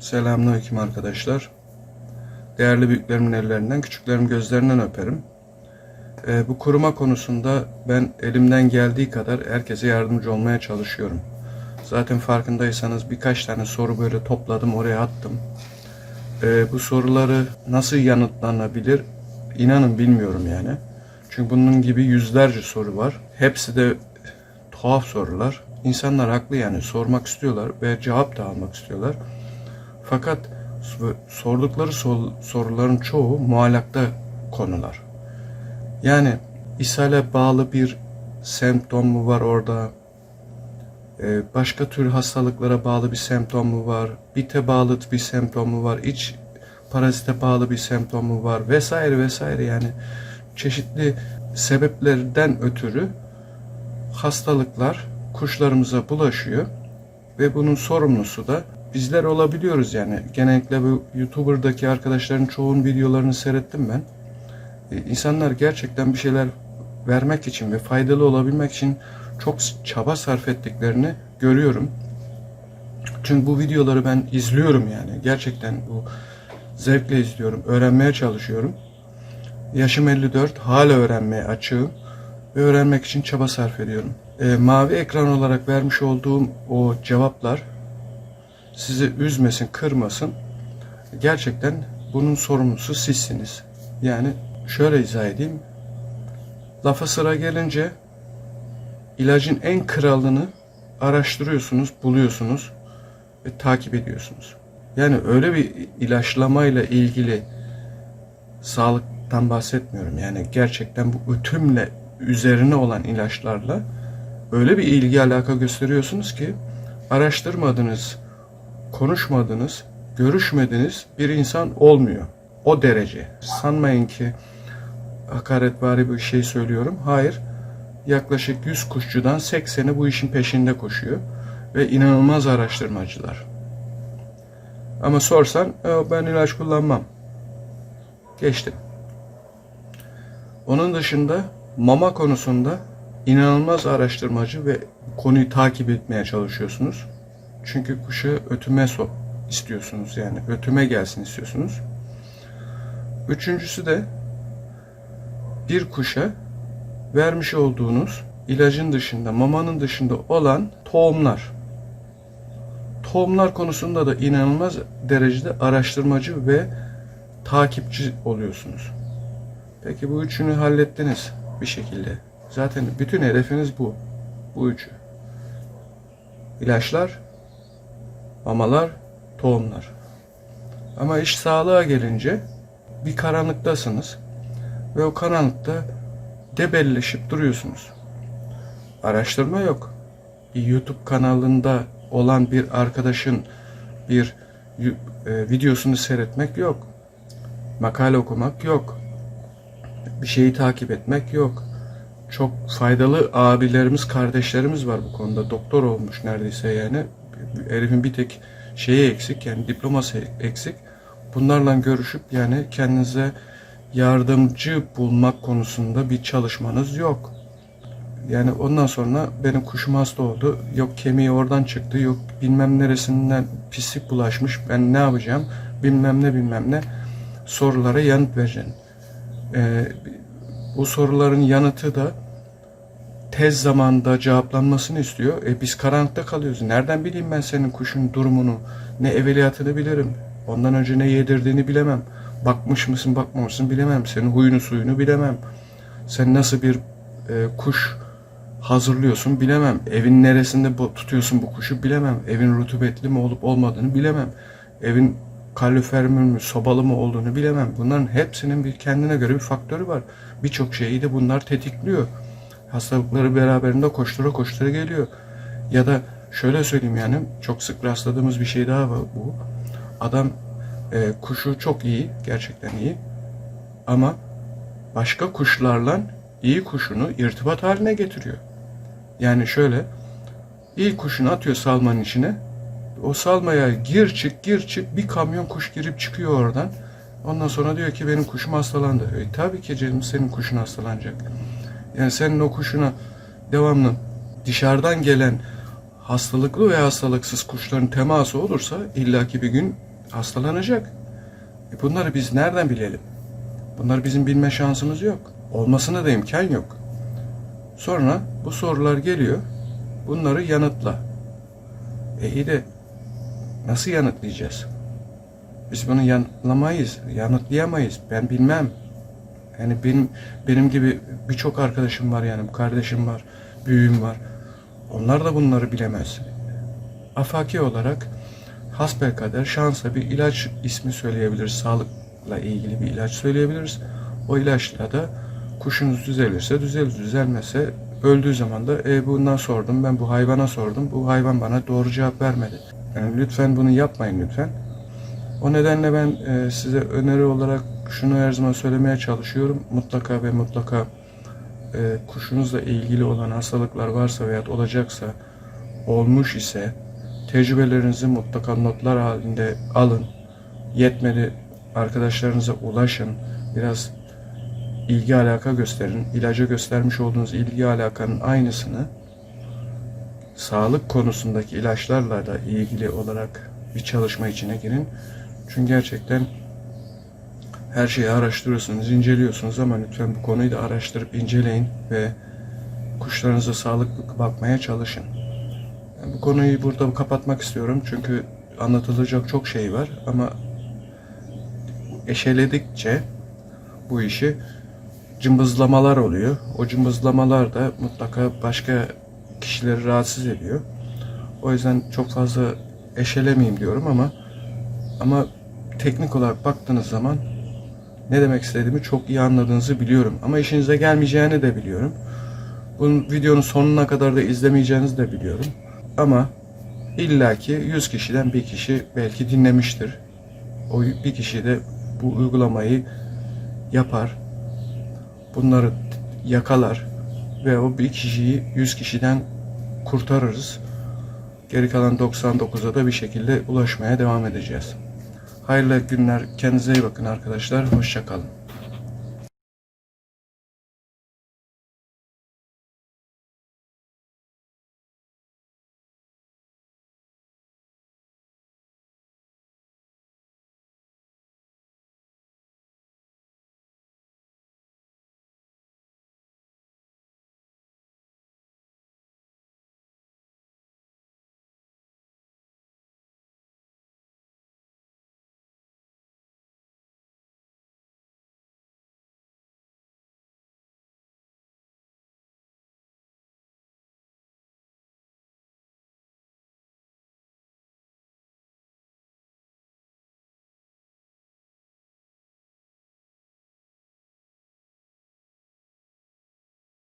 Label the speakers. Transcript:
Speaker 1: Selamünaleyküm arkadaşlar. Değerli büyüklerimin ellerinden, küçüklerimin gözlerinden öperim. Ee, bu kuruma konusunda ben elimden geldiği kadar herkese yardımcı olmaya çalışıyorum. Zaten farkındaysanız birkaç tane soru böyle topladım, oraya attım. Ee, bu soruları nasıl yanıtlanabilir inanın bilmiyorum yani. Çünkü bunun gibi yüzlerce soru var. Hepsi de tuhaf sorular. İnsanlar haklı yani sormak istiyorlar ve cevap da almak istiyorlar. Fakat sordukları sor- soruların çoğu muallakta konular. Yani ishale bağlı bir semptom mu var orada? Ee, başka tür hastalıklara bağlı bir semptom mu var? Bite bağlı bir semptom mu var? İç parazite bağlı bir semptom mu var? Vesaire vesaire yani çeşitli sebeplerden ötürü hastalıklar kuşlarımıza bulaşıyor ve bunun sorumlusu da bizler olabiliyoruz yani. Genellikle bu YouTuber'daki arkadaşların çoğun videolarını seyrettim ben. E, İnsanlar gerçekten bir şeyler vermek için ve faydalı olabilmek için çok çaba sarf ettiklerini görüyorum. Çünkü bu videoları ben izliyorum yani. Gerçekten bu zevkle izliyorum. Öğrenmeye çalışıyorum. Yaşım 54. Hala öğrenmeye açığım. Ve öğrenmek için çaba sarf ediyorum. E, mavi ekran olarak vermiş olduğum o cevaplar sizi üzmesin, kırmasın. Gerçekten bunun sorumlusu sizsiniz. Yani şöyle izah edeyim. Lafa sıra gelince ilacın en kralını araştırıyorsunuz, buluyorsunuz ve takip ediyorsunuz. Yani öyle bir ilaçlamayla ilgili sağlıktan bahsetmiyorum. Yani gerçekten bu ötümle üzerine olan ilaçlarla öyle bir ilgi alaka gösteriyorsunuz ki araştırmadınız, konuşmadınız, görüşmediniz bir insan olmuyor. O derece. Sanmayın ki hakaretvari bir şey söylüyorum. Hayır. Yaklaşık 100 kuşçudan 80'i bu işin peşinde koşuyor. Ve inanılmaz araştırmacılar. Ama sorsan "E, ben ilaç kullanmam. Geçtim. Onun dışında mama konusunda inanılmaz araştırmacı ve konuyu takip etmeye çalışıyorsunuz. Çünkü kuşu ötüme so istiyorsunuz yani ötüme gelsin istiyorsunuz. Üçüncüsü de bir kuşa vermiş olduğunuz ilacın dışında, mamanın dışında olan tohumlar. Tohumlar konusunda da inanılmaz derecede araştırmacı ve takipçi oluyorsunuz. Peki bu üçünü hallettiniz bir şekilde. Zaten bütün hedefiniz bu. Bu üçü. İlaçlar, mamalar, tohumlar. Ama iş sağlığa gelince bir karanlıktasınız ve o karanlıkta debelleşip duruyorsunuz. Araştırma yok. Bir YouTube kanalında olan bir arkadaşın bir e, videosunu seyretmek yok. Makale okumak yok. Bir şeyi takip etmek yok. Çok faydalı abilerimiz, kardeşlerimiz var bu konuda. Doktor olmuş neredeyse yani. Herifin bir tek şeyi eksik yani diploması eksik. Bunlarla görüşüp yani kendinize yardımcı bulmak konusunda bir çalışmanız yok. Yani ondan sonra benim kuşum hasta oldu. Yok kemiği oradan çıktı. Yok bilmem neresinden pislik bulaşmış. Ben ne yapacağım? Bilmem ne bilmem ne sorulara yanıt vereceksin. Ee, bu soruların yanıtı da tez zamanda cevaplanmasını istiyor. E biz karanlıkta kalıyoruz. Nereden bileyim ben senin kuşun durumunu? Ne evveliyatını bilirim. Ondan önce ne yedirdiğini bilemem. Bakmış mısın bakmamışsın bilemem. Senin huyunu suyunu bilemem. Sen nasıl bir e, kuş hazırlıyorsun bilemem. Evin neresinde bu, tutuyorsun bu kuşu bilemem. Evin rutubetli mi olup olmadığını bilemem. Evin kalorifer mü, sobalı mı olduğunu bilemem. Bunların hepsinin bir kendine göre bir faktörü var. Birçok şeyi de bunlar tetikliyor. Hastalıkları beraberinde koştura koştura geliyor. Ya da şöyle söyleyeyim yani çok sık rastladığımız bir şey daha var bu. Adam e, kuşu çok iyi, gerçekten iyi. Ama başka kuşlarla iyi kuşunu irtibat haline getiriyor. Yani şöyle iyi kuşunu atıyor salmanın içine. O salmaya gir çık gir çık bir kamyon kuş girip çıkıyor oradan. Ondan sonra diyor ki benim kuşum hastalandı. E, tabii ki canım senin kuşun hastalanacak. Yani senin o kuşuna devamlı dışarıdan gelen hastalıklı veya hastalıksız kuşların teması olursa illaki bir gün Hastalanacak. E bunları biz nereden bilelim? Bunları bizim bilme şansımız yok. Olmasına da imkan yok. Sonra bu sorular geliyor. Bunları yanıtla. E iyi de nasıl yanıtlayacağız? Biz bunu yanıtlamayız, yanıtlayamayız. Ben bilmem. Yani benim benim gibi birçok arkadaşım var yani kardeşim var, büyüğüm var. Onlar da bunları bilemez. Afaki olarak hasbelkader şansa bir ilaç ismi söyleyebiliriz. Sağlıkla ilgili bir ilaç söyleyebiliriz. O ilaçla da kuşunuz düzelirse düzelir, düzelmezse öldüğü zaman da e, bundan sordum, ben bu hayvana sordum, bu hayvan bana doğru cevap vermedi. Yani lütfen bunu yapmayın lütfen. O nedenle ben e, size öneri olarak şunu her zaman söylemeye çalışıyorum. Mutlaka ve mutlaka e, kuşunuzla ilgili olan hastalıklar varsa veya olacaksa, olmuş ise tecrübelerinizi mutlaka notlar halinde alın. Yetmedi arkadaşlarınıza ulaşın. Biraz ilgi alaka gösterin. İlaca göstermiş olduğunuz ilgi alakanın aynısını sağlık konusundaki ilaçlarla da ilgili olarak bir çalışma içine girin. Çünkü gerçekten her şeyi araştırıyorsunuz, inceliyorsunuz ama lütfen bu konuyu da araştırıp inceleyin ve kuşlarınıza sağlıklı bakmaya çalışın. Bu konuyu burada kapatmak istiyorum çünkü anlatılacak çok şey var ama eşeledikçe bu işi cımbızlamalar oluyor. O cımbızlamalar da mutlaka başka kişileri rahatsız ediyor. O yüzden çok fazla eşelemeyeyim diyorum ama ama teknik olarak baktığınız zaman ne demek istediğimi çok iyi anladığınızı biliyorum. Ama işinize gelmeyeceğini de biliyorum. Bunun videonun sonuna kadar da izlemeyeceğinizi de biliyorum. Ama illaki 100 kişiden bir kişi belki dinlemiştir. O bir kişi de bu uygulamayı yapar. Bunları yakalar ve o bir kişiyi 100 kişiden kurtarırız. Geri kalan 99'a da bir şekilde ulaşmaya devam edeceğiz. Hayırlı günler. Kendinize iyi bakın arkadaşlar. Hoşçakalın.